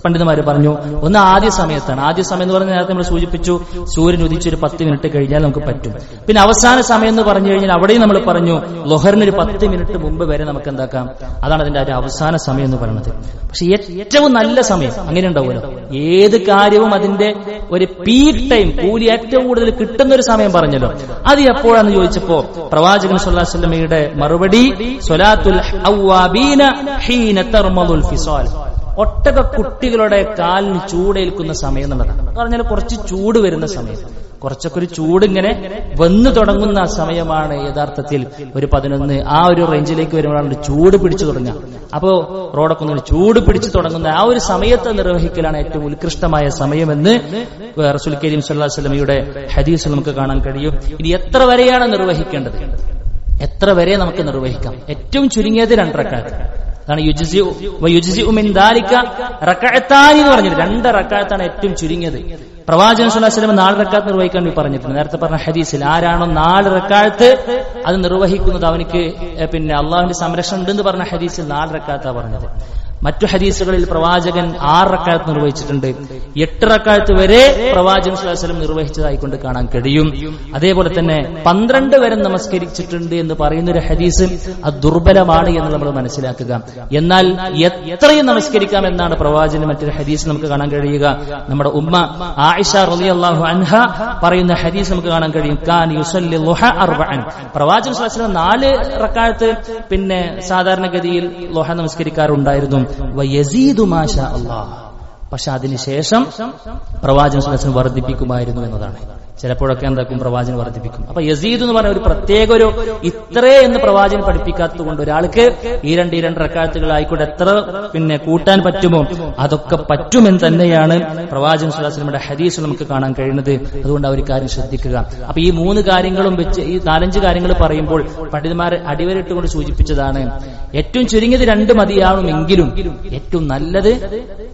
പണ്ഡിതന്മാര് പറഞ്ഞു ഒന്ന് ആദ്യ സമയത്താണ്. ആദ്യ സമയം എന്ന് പറഞ്ഞ നേരത്തെ നമ്മൾ സൂചിപ്പിച്ചു സൂര്യൻ ഉദിച്ച് ഒരു പത്ത് മിനിറ്റ് കഴിഞ്ഞാൽ നമുക്ക് പറ്റും. പിന്നെ അവസാന സമയം എന്ന് പറഞ്ഞു കഴിഞ്ഞാൽ അവിടെയും നമ്മൾ പറഞ്ഞു ലൊഹറിന് ഒരു പത്ത് മിനിറ്റ് മുമ്പ് വരെ നമുക്ക് എന്താക്കാം. അതാണ് അതിന്റെ ഒരു അവസാന സമയം എന്ന് പറയുന്നത്. പക്ഷെ ഏറ്റവും നല്ല സമയം അങ്ങനെ ഉണ്ടാവുമല്ലോ. ഏത് കാര്യവും അതിന്റെ ഒരു പീക്ക് ടൈം കൂലി ഏറ്റവും കൂടുതൽ കിട്ടുന്ന ഒരു സമയം പറഞ്ഞല്ലോ. അത് എപ്പോഴാന്ന് ചോദിച്ചപ്പോ പ്രവാചകൻ സുല്ലാസ്ലമിയുടെ മറുപടി ഒട്ടക കുട്ടികളുടെ കാലിന് ചൂടേൽക്കുന്ന സമയം എന്നുള്ളതാണ്. എന്ന് പറഞ്ഞാൽ കുറച്ച് ചൂട് വരുന്ന സമയം. കുറച്ചൊക്കെ ഒരു ചൂട് ഇങ്ങനെ വന്നു തുടങ്ങുന്ന സമയമാണ് യഥാർത്ഥത്തിൽ ഒരു പതിനൊന്ന് ആ ഒരു റേഞ്ചിലേക്ക് വരുമ്പോഴാണ് ചൂട് പിടിച്ചു തുടങ്ങുക. അപ്പോ റോഡൊക്കെ ഒന്ന് ചൂട് പിടിച്ചു തുടങ്ങുന്ന ആ ഒരു സമയത്ത് നിർവഹിക്കലാണ് ഏറ്റവും ഉത്കൃഷ്ടമായ സമയമെന്ന് റസുൽ കരീം സല്ലാ അലൈഹി വസല്ലമയുടെ ഹദീസിൽ നമുക്ക് കാണാൻ കഴിയും. ഇനി എത്ര വരെയാണ് നിർവഹിക്കേണ്ടത്? എത്ര വരെ നമുക്ക് നിർവഹിക്കാം? ഏറ്റവും ചുരുങ്ങിയത് രണ്ടരക്കാലത്ത്. അതാണ് റക്കഅത്താനി എന്ന് പറഞ്ഞത് രണ്ട് റക്കാത്താണ് ഏറ്റവും ചുരുങ്ങിയത്. പ്രവാചകൻ വസല്ലം നാല് റക്കാത്ത് നിർവഹിക്കാൻ പറഞ്ഞിട്ടുണ്ട്. നേരത്തെ പറഞ്ഞ ഹദീസിൽ ആരാണോ നാല് റക്കാത്ത് അത് നിർവഹിക്കുന്നത് അവനിക്ക് പിന്നെ അള്ളാഹുവിന്റെ സംരക്ഷണം ഉണ്ടെന്ന് പറഞ്ഞ ഹദീസിൽ നാല് റക്കാത്താ പറഞ്ഞത്. മറ്റു ഹദീസുകളിൽ പ്രവാചകൻ ആറ് റക്കാത്ത് നിർവഹിച്ചിട്ടുണ്ട്. എട്ട് റക്കാത്ത് വരെ പ്രവാചകൻ സ്വല്ലല്ലാഹു അലൈഹി വസല്ലം നിർവഹിച്ചതായിക്കൊണ്ട് കാണാൻ കഴിയും. അതേപോലെ തന്നെ പന്ത്രണ്ട് വരെ നമസ്കരിച്ചിട്ടുണ്ട് എന്ന് പറയുന്ന ഒരു ഹദീസ് അത് ദുർബലമാണ് എന്ന് നമ്മൾ മനസ്സിലാക്കുക. എന്നാൽ എത്രയും നമസ്കരിക്കാം എന്നാണ് പ്രവാചകൻ മറ്റൊരു ഹദീസ് നമുക്ക് കാണാൻ കഴിയുക. നമ്മുടെ ഉമ്മ ആയിഷ റളിയല്ലാഹു അൻഹ പറയുന്ന ഹദീസ് നമുക്ക് കാണാൻ കഴിയും. കാൻ യുസല്ലി പ്രവാചകൻ വസല്ലം നാല് റക്കാലത്ത് പിന്നെ സാധാരണഗതിയിൽ ലോഹ നമസ്കരിക്കാറുണ്ടായിരുന്നു. പക്ഷെ അതിനുശേഷം പ്രവാചകൻ വർദ്ധിപ്പിക്കുമായിരുന്നു എന്നതാണ്. ചിലപ്പോഴൊക്കെ എന്താക്കും പ്രവാചകൻ വർദ്ധിപ്പിക്കും. അപ്പൊ യസീദ് എന്ന് പറഞ്ഞ ഒരു പ്രത്യേക ഒരു ഇത്രേ എന്ന് പ്രവാചകൻ പഠിപ്പിക്കാത്തത് കൊണ്ട് ഒരാൾക്ക് ഈ രണ്ട് ഈ രണ്ട് റക്കാത്തുകളായിക്കോട്ടെ എത്ര പിന്നെ കൂട്ടാൻ പറ്റുമോ? അതൊക്കെ പറ്റുമെന്ന് തന്നെയാണ് പ്രവാചകൻ സുല്ലാസ്ലമിയുടെ ഹദീസ് നമുക്ക് കാണാൻ കഴിയുന്നത്. അതുകൊണ്ട് ആ ഒരു കാര്യം ശ്രദ്ധിക്കുക. അപ്പൊ ഈ മൂന്ന് കാര്യങ്ങളും വെച്ച് ഈ നാലഞ്ച് കാര്യങ്ങൾ പറയുമ്പോൾ പണ്ഡിതന്മാരെ അടിവരിട്ടുകൊണ്ട് സൂചിപ്പിച്ചതാണ് ഏറ്റവും ചുരുങ്ങിയത് രണ്ട് മതിയാവുമെങ്കിലും ഏറ്റവും നല്ലത്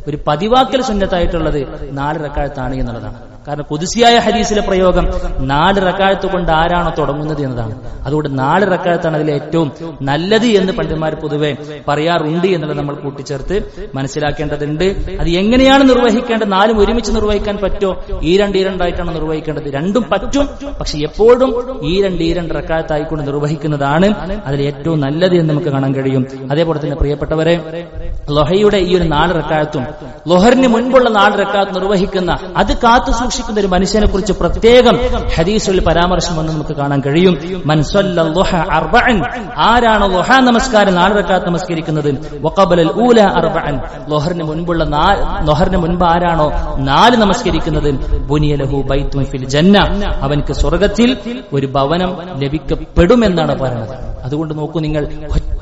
ഒരു പതിവാക്കൽ സുന്നത്തായിട്ടുള്ളത് നാല് റക്കാഴത്താണ് എന്നുള്ളതാണ്. കാരണം കുതിസിയായ ഹദീസിലെ പ്രയോഗം നാല് റക്കാഴത്ത് കൊണ്ട് ആരാണോ തുടങ്ങുന്നത് എന്നതാണ്. അതുകൊണ്ട് നാല് റക്കാഴത്താണ് അതിലെ ഏറ്റവും നല്ലത് എന്ന് പണ്ഡിതന്മാർ പൊതുവെ പറയാറുണ്ട് എന്നുള്ളത് നമ്മൾ കൂട്ടിച്ചേർത്ത് മനസ്സിലാക്കേണ്ടതുണ്ട്. അത് എങ്ങനെയാണ് നിർവഹിക്കേണ്ടത്? നാലും ഒരുമിച്ച് നിർവഹിക്കാൻ പറ്റോ ഈ രണ്ട് ഈ രണ്ടായിട്ടാണ് നിർവഹിക്കേണ്ടത്. രണ്ടും പറ്റും. പക്ഷെ എപ്പോഴും ഈ രണ്ട് ഈ രണ്ട് റക്കാഴത്തായിക്കൊണ്ട് നിർവഹിക്കുന്നതാണ് അതിൽ ഏറ്റവും നല്ലത് എന്ന് നമുക്ക് കാണാൻ കഴിയും. അതേപോലെ തന്നെ പ്രിയപ്പെട്ടവരെ ലൊഹയുടെ ഈ ഒരു നാല് റക്കാഴത്തും ലൊഹറിന് മുൻപുള്ള നാല് റക്കാഴത്ത് നിർവഹിക്കുന്ന അത് കാത്തു സൂക്ഷിക്കുന്ന ഒരു മനുഷ്യനെ കുറിച്ച് പ്രത്യേകം ഹദീസുകളിൽ പരാമർശം വന്ന് നമുക്ക് കാണാൻ കഴിയും. ആരാണ് ളുഹ നമസ്കാരം നാല് റക്കാത്ത് നമസ്കരിക്കുന്നത്? ഊല അർബഅൻ. ലൊഹറിന് മുൻപുള്ള ലൊഹറിന് മുൻപ് ആരാണോ നാല് നമസ്കരിക്കുന്നത്? ബുനിയലഹു ഫിൽ ജന്ന. അവൻക്ക് സ്വർഗത്തിൽ ഒരു ഭവനം ലഭിക്കപ്പെടുമെന്നാണ് പറയുന്നത്. അതുകൊണ്ട് നോക്കൂ നിങ്ങൾ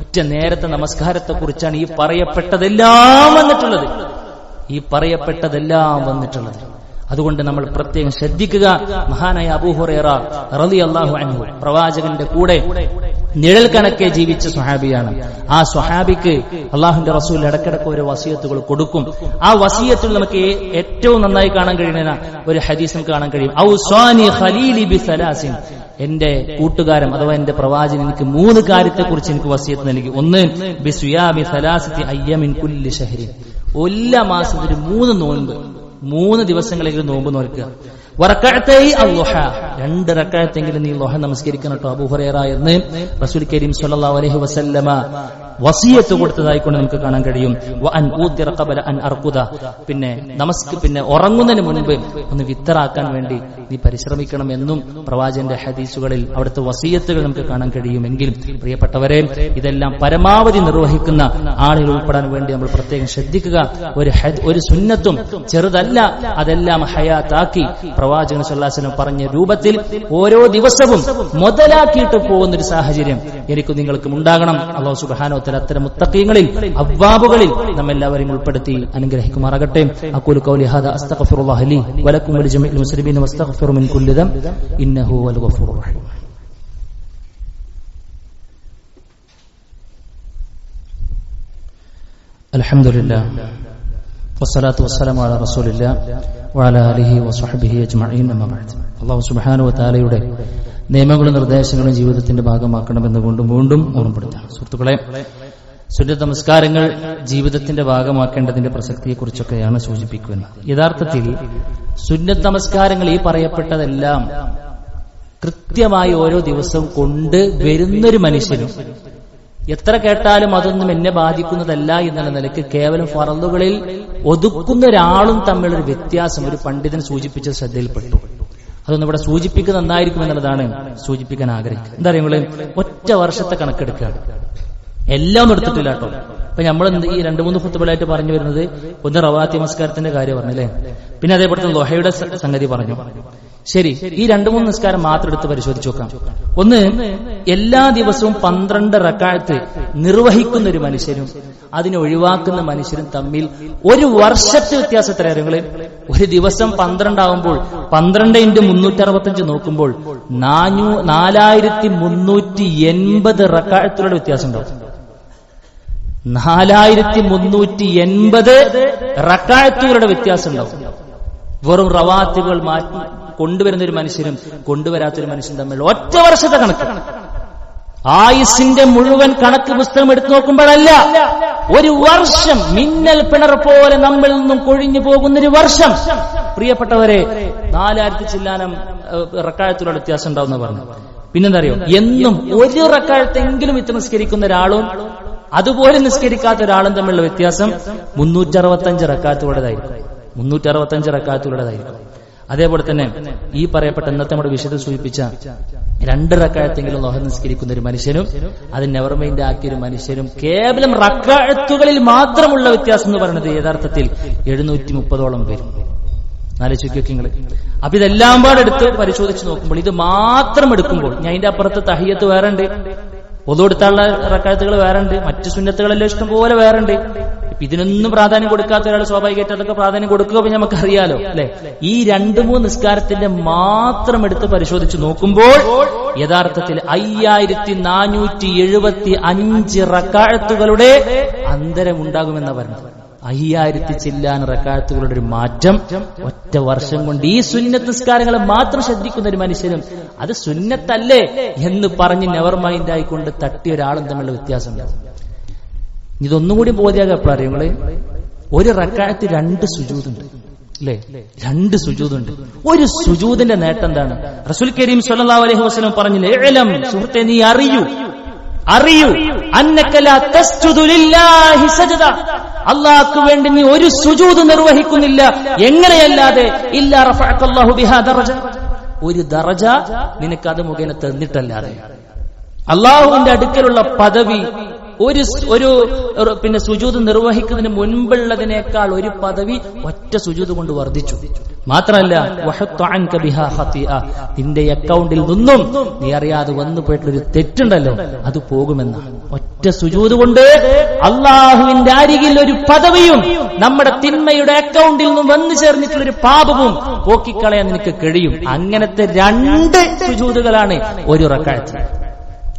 ഒറ്റ നേരത്തെ നമസ്കാരത്തെ കുറിച്ചാണ് ഈ പറയപ്പെട്ടതെല്ലാം വന്നിട്ടുള്ളത്. ഈ പറയപ്പെട്ടതെല്ലാം വന്നിട്ടുള്ളത്. അതുകൊണ്ട് നമ്മൾ പ്രത്യേകം ശ്രദ്ധിക്കുക. മഹാനായ അബൂഹുറേറ റലി അള്ളാഹു അൻഹു പ്രവാചകന്റെ കൂടെ നിഴൽ കണക്കെ ജീവിച്ച സ്വഹാബിയാണ്. ആ സ്വഹാബിക്ക് അള്ളാഹുന്റെ റസൂൽ ഇടക്കിടക്ക് ഒരു വസീയത്തുകൾ കൊടുക്കും. ആ വസീയത്തിൽ നമുക്ക് ഏറ്റവും നന്നായി കാണാൻ കഴിയുന്ന ഒരു ഹദീസ് കാണാൻ കഴിയും. ഔസാനി ഖലീലി എന്റെ കൂട്ടുകാരൻ അഥവാ എന്റെ പ്രവാചകൻ എനിക്ക് മൂന്ന് കാര്യത്തെ കുറിച്ച് എനിക്ക് വസീയത്ത് നൽകി. ഒന്ന് ബിസുയാബി സലാസത്തി അയ്യമിൻ കുല്ലി ഷഹരി എല്ലാ മാസത്തിലും മൂന്ന് നോൻപ്. മൂന്ന് ദിവസങ്ങളെങ്കിലും നോമ്പ് നോൽക്കുക. രണ്ട് റക്കായത്തെങ്കിലും നീ ലോഹ നമസ്കരിക്കണം കേട്ടോ അബൂഹറേറ എന്ന് റസൂൽ കരീം സല്ലാ അലൈഹി വസല്ലമ വസിയത്ത് കൊടുത്തതായിക്കൊണ്ട് നമുക്ക് കാണാൻ കഴിയും. പിന്നെ നമസ്ക് പിന്നെ ഉറങ്ങുന്നതിന് മുൻപ് ഒന്ന് വിത്തറാക്കാൻ വേണ്ടി നീ പരിശ്രമിക്കണം എന്നും പ്രവാചന്റെ ഹദീസുകളിൽ അവിടുത്തെ വസീയത്തുകൾ നമുക്ക് കാണാൻ കഴിയുമെങ്കിൽ പ്രിയപ്പെട്ടവരെ ഇതെല്ലാം പരമാവധി നിർവഹിക്കുന്ന ആളുകൾ ഉൾപ്പെടാൻ വേണ്ടി നമ്മൾ പ്രത്യേകം ശ്രദ്ധിക്കുക. ഒരു ഒരു സുന്നത്തും ചെറുതല്ല അതെല്ലാം ഹയാത്താക്കി പ്രവാചകൻ സല്ലാസ്ലം പറഞ്ഞ രൂപത്തിൽ രൂപത്തിൽ ഓരോ ദിവസവും മുതലാക്കിയിട്ട് പോകുന്ന ഒരു സാഹചര്യം എനിക്ക് നിങ്ങൾക്കും ഉണ്ടാകണം അള്ളാഹു സുബാനോത്തര അത്തരം മുത്തക്കീങ്ങളിൽ അവ്വാബുകളിൽ നമ്മെല്ലാവരെയും ഉൾപ്പെടുത്തി അനുഗ്രഹിക്കുമാറാകട്ടെ അക്കൂലു കൗലി ഹാദ അസ്തഗ്ഫിറുല്ലാഹ ലി വലക്കും വലിജമീഇൽ മുസ്ലിമീന വസ്തഗ്ഫിറു മിൻ കുല്ലി ദം ഇന്നഹു വൽ ഗഫൂറുർ റഹീം الحمد لله വസ്സലാത്തു വസ്സലാം അല റസൂലില്ല വാല അലിഹി വസ്ഹബിഹി അജ്മഈൻ എമ്മബാദ് അള്ളാഹു സുബാനു താലയുടെ നിയമങ്ങളും നിർദ്ദേശങ്ങളും ജീവിതത്തിന്റെ ഭാഗമാക്കണമെന്ന് കൊണ്ടും വീണ്ടും ഓർമ്മപ്പെടുത്താം സുഹൃത്തുക്കളെ സുന്നത്ത് നമസ്കാരങ്ങൾ ജീവിതത്തിന്റെ ഭാഗമാക്കേണ്ടതിന്റെ പ്രസക്തിയെക്കുറിച്ചൊക്കെയാണ് സൂചിപ്പിക്കുന്നത്. യഥാർത്ഥത്തിൽ സുന്നത്ത് നമസ്കാരങ്ങൾ ഈ പറയപ്പെട്ടതെല്ലാം കൃത്യമായി ഓരോ ദിവസവും കൊണ്ട് വരുന്നൊരു മനുഷ്യനും എത്ര കേട്ടാലും അതൊന്നും എന്നെ ബാധിക്കുന്നതല്ല എന്നുള്ള നിലയ്ക്ക് കേവലം ഫറലുകളിൽ ഒതുക്കുന്ന ഒരാളും തമ്മിലൊരു വ്യത്യാസം ഒരു പണ്ഡിതൻ സൂചിപ്പിച്ച ശ്രദ്ധയിൽപ്പെട്ടു. അതൊന്നും ഇവിടെ സൂചിപ്പിക്കുന്ന നന്നായിരിക്കും എന്നുള്ളതാണ് സൂചിപ്പിക്കാൻ ആഗ്രഹിക്കുന്നത് എന്താ പറയുക ഒറ്റ വർഷത്തെ കണക്കെടുക്കുകയാണ് എല്ലാം എടുത്തിട്ടില്ല കേട്ടോ. അപ്പൊ നമ്മൾ ഈ രണ്ട് മൂന്ന് ഫുത്തുകളായിട്ട് പറഞ്ഞു വരുന്നത് ഒന്ന് റവാത്തി നമസ്കാരത്തിന്റെ കാര്യം പറഞ്ഞു അല്ലേ പിന്നെ അതേപോലെ ലൊഹയുടെ സംഗതി പറഞ്ഞു. ശരി ഈ രണ്ടു മൂന്ന് നിസ്കാരം മാത്രം എടുത്ത് പരിശോധിച്ചു നോക്കാം. ഒന്ന് എല്ലാ ദിവസവും പന്ത്രണ്ട് റക്കാഴത്ത് നിർവഹിക്കുന്ന ഒരു മനുഷ്യനും അതിനെ ഒഴിവാക്കുന്ന മനുഷ്യരും തമ്മിൽ ഒരു വർഷത്തെ വ്യത്യാസത്തിൽ നിങ്ങൾ ഒരു ദിവസം പന്ത്രണ്ടാവുമ്പോൾ പന്ത്രണ്ട് ഇന്റു മുന്നൂറ്റി അറുപത്തഞ്ച് നോക്കുമ്പോൾ നാനൂ നാലായിരത്തി മുന്നൂറ്റി എൺപത് റക്കാഴത്തിലുള്ള വ്യത്യാസം ഉണ്ടാവും. നാലായിരത്തി മുന്നൂറ്റി എൺപത് റക്കാഴത്തുകളുടെ വ്യത്യാസം ഉണ്ടാവും. വെറും റവാത്തുകൾ മാറ്റി കൊണ്ടുവരുന്ന ഒരു മനുഷ്യനും കൊണ്ടുവരാത്തൊരു മനുഷ്യനും തമ്മിൽ ഒറ്റ വർഷത്തെ കണക്ക്. ആയുസിന്റെ മുഴുവൻ കണക്ക് പുസ്തകം എടുത്തു നോക്കുമ്പോഴല്ല ഒരു വർഷം മിന്നൽ പിണർ പോലെ നമ്മിൽ നിന്നും കൊഴിഞ്ഞു പോകുന്ന ഒരു വർഷം. പ്രിയപ്പെട്ടവരെ നാലായിരത്തി ചില്ലാനം റക്കാഴത്തിലുള്ള വ്യത്യാസം ഉണ്ടാവും പറഞ്ഞു. പിന്നെന്തറിയോ എന്നും ഒരു റക്കാഴത്തെങ്കിലും ഇത്ര നിസ്കരിക്കുന്ന ഒരാളും അതുപോലെ നിസ്കരിക്കാത്ത ഒരാളും തമ്മിലുള്ള വ്യത്യാസം മുന്നൂറ്ററുപത്തഞ്ച് അറുപത്തഞ്ച് മുന്നൂറ്ററുപത്തഞ്ച് റക്കാത്തുകളുടേതായിരിക്കും അതേപോലെ തന്നെ ഈ പറയപ്പെട്ട ഇന്നത്തെ നമ്മുടെ വിഷയത്തിൽ സൂചിപ്പിച്ച രണ്ട് റക്കാഴത്തെങ്കിലും ലോഹം നിസ്കരിക്കുന്ന ഒരു മനുഷ്യനും അത് നെവർമൈൻഡ് ആക്കിയ ഒരു മനുഷ്യനും കേവലം റക്കാഴത്തുകളിൽ മാത്രമുള്ള വ്യത്യാസം എന്ന് പറയുന്നത് യഥാർത്ഥത്തിൽ എഴുന്നൂറ്റി മുപ്പതോളം വരും ആലോചിക്കൊക്കെ നിങ്ങൾ അപ്പൊ ഇതെല്ലാം പാടെടുത്ത് പരിശോധിച്ച് നോക്കുമ്പോൾ ഇത് മാത്രം എടുക്കുമ്പോൾ ഞാൻ അതിന്റെ അപ്പുറത്ത് തഹിയത്ത് വേറെ ഉണ്ട്. ഒതുകൊടുത്തുള്ള റക്കാഴത്തുകൾ വേറെ ഉണ്ട് മറ്റു സുന്നത്തുകളെല്ലാം ഇഷ്ടം പോലെ വേറെ ഉണ്ട് ഇതിനൊന്നും പ്രാധാന്യം കൊടുക്കാത്ത ഒരാൾ സ്വാഭാവികമായിട്ട് അതൊക്കെ പ്രാധാന്യം കൊടുക്കുക നമുക്കറിയാലോ അല്ലെ? ഈ രണ്ടു മൂന്ന് നിസ്കാരത്തിന്റെ മാത്രം എടുത്ത് പരിശോധിച്ച് നോക്കുമ്പോൾ യഥാർത്ഥത്തിൽ അയ്യായിരത്തി നാനൂറ്റി എഴുപത്തി അഞ്ച് റക്കാഴത്തുകളുടെ അന്തരം ഉണ്ടാകുമെന്ന പറഞ്ഞത്. അയ്യായിരത്തി ചില്ലാൻ റക്കാത്തുകളുടെ ഒരു മാറ്റം ഒറ്റ വർഷം കൊണ്ട് ഈ സുന്നത്ത് നിസ്കാരങ്ങളെ മാത്രം ശ്രദ്ധിക്കുന്ന ഒരു മനുഷ്യനും അത് സുന്നത്തല്ലേ എന്ന് പറഞ്ഞ് നെവർ മൈൻഡ് ആയിക്കൊണ്ട് തട്ടിയ ഒരാളും തമ്മിലുള്ള വ്യത്യാസം ഇതൊന്നും കൂടി ബോധ്യാകാം എപ്പോഴും നിങ്ങൾ? ഒരു റക്കായത്ത് രണ്ട് സുജൂതുണ്ട് അല്ലേ? രണ്ട് സുജൂതുണ്ട്. ഒരു സുജൂതിന്റെ നേട്ടം എന്താണ്? റസുൽ കരീം സല്ലാ അലൈഹി വസല്ലം പറഞ്ഞില്ലേ സുഹൃത്തെ നീ അറിയൂ അറിയൂ അള്ളാഹ്ക്ക് വേണ്ടി നീ ഒരു സുജൂത് നിർവഹിക്കുന്നില്ല. എങ്ങനെയല്ലാതെ ബിഹാ ഒരു ദറജ നിനക്ക് അത് മുഖേന തന്നിട്ടല്ലാതെ. അള്ളാഹുവിന്റെ അടുക്കലുള്ള പദവി ഒരു ഒരു പിന്നെ സുജൂത് നിർവഹിക്കുന്നതിന് മുൻപുള്ളതിനേക്കാൾ ഒരു പദവി ഒറ്റ സുജൂത് കൊണ്ട് വർദ്ധിച്ചു. മാത്രമല്ല നിന്റെ അക്കൗണ്ടിൽ നിന്നും നീ അറിയാതെ വന്നു പോയിട്ടുള്ളൊരു തെറ്റുണ്ടല്ലോ അത് പോകുമെന്നാണ് ഒറ്റ സുജൂത് കൊണ്ട് അള്ളാഹുവിന്റെ അരികിൽ ഒരു പദവിയും നമ്മുടെ തിന്മയുടെ അക്കൗണ്ടിൽ നിന്നും വന്നു ചേർന്നിട്ടുള്ള ഒരു പാപവും പോക്കിക്കളയാൻ നിനക്ക് കഴിയും. അങ്ങനത്തെ രണ്ട് സുജൂതുകളാണ് ഒരു റക്കാഴ്ച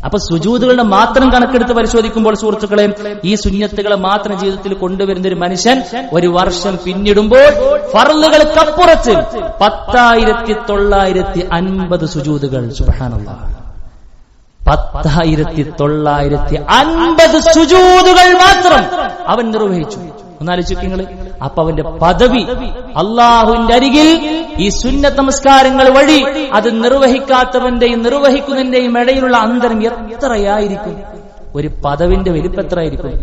അപ്പൊ സുജൂതുകളുടെ മാത്രം കണക്കെടുത്ത് പരിശോധിക്കുമ്പോൾ സുഹൃത്തുക്കളെ ഈ സുന്നത്തുകളെ മാത്രം ജീവിതത്തിൽ കൊണ്ടുവരുന്ന ഒരു മനുഷ്യൻ ഒരു വർഷം പിന്നിടുമ്പോൾ ഫറലുകൾക്കപ്പുറത്ത് പത്തായിരത്തി തൊള്ളായിരത്തി അൻപത് സുജൂതുകൾ. സുബാനുള്ള പത്തായിരത്തി തൊള്ളായിരത്തി അൻപത് സുജൂതുകൾ മാത്രം അവൻ നിർവഹിച്ചു. ഒന്നാലോചിക്കുക അപ്പൊ അവന്റെ പദവി അള്ളാഹുവിന്റെ അരികിൽ ഈ സുന്ന നമസ്കാരങ്ങൾ വഴി അത് നിർവഹിക്കാത്തവന്റെയും നിർവഹിക്കുന്നതിന്റെയും ഇടയിലുള്ള അന്തരം എത്രയായിരിക്കും? ഒരു പദവിന്റെ വലിപ്പെത്രയായിരിക്കും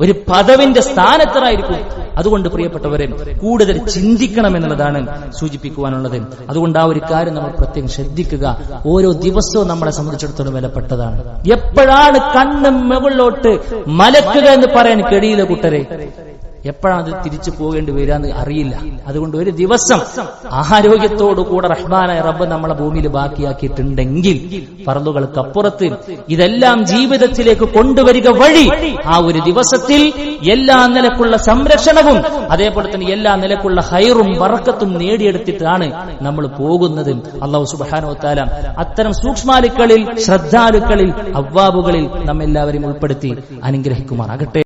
ഒരു പദവിന്റെ സ്ഥാനത്തറായിരിക്കും അതുകൊണ്ട് പ്രിയപ്പെട്ടവരെ കൂടുതൽ ചിന്തിക്കണം എന്നുള്ളതാണ് സൂചിപ്പിക്കുവാനുള്ളത്. അതുകൊണ്ട് ആ ഒരു കാര്യം നമ്മൾ പ്രത്യേകം ശ്രദ്ധിക്കുക. ഓരോ ദിവസവും നമ്മളെ സംബന്ധിച്ചിടത്തോളം വിലപ്പെട്ടതാണ്. എപ്പോഴാണ് കണ്ണും മുകളിലോട്ട് മലക്കുക എന്ന് പറയാൻ കഴിയില്ല കൂട്ടരെ. എപ്പോഴാണ് അത് തിരിച്ചു പോകേണ്ടി വരിക എന്ന് അറിയില്ല. അതുകൊണ്ട് ഒരു ദിവസം ആരോഗ്യത്തോടു കൂടെ റഹ്മാനായ റബ്ബ് നമ്മളെ ഭൂമിയിൽ ബാക്കിയാക്കിയിട്ടുണ്ടെങ്കിൽ പറലുകൾക്ക് അപ്പുറത്ത് ഇതെല്ലാം ജീവിതത്തിലേക്ക് കൊണ്ടുവരിക വഴി ആ ഒരു ദിവസത്തിൽ എല്ലാ നിലക്കുള്ള സംരക്ഷണവും അതേപോലെ തന്നെ എല്ലാ നിലക്കുള്ള ഹൈറും വറക്കത്തും നേടിയെടുത്തിട്ടാണ് നമ്മൾ പോകുന്നത്. അള്ളാഹു സുബാനോത്താല അത്തരം സൂക്ഷ്മാലുക്കളിൽ ശ്രദ്ധാലുക്കളിൽ അവ്വാബുകളിൽ നമ്മെല്ലാവരെയും ഉൾപ്പെടുത്തി അനുഗ്രഹിക്കുമാറാകട്ടെ.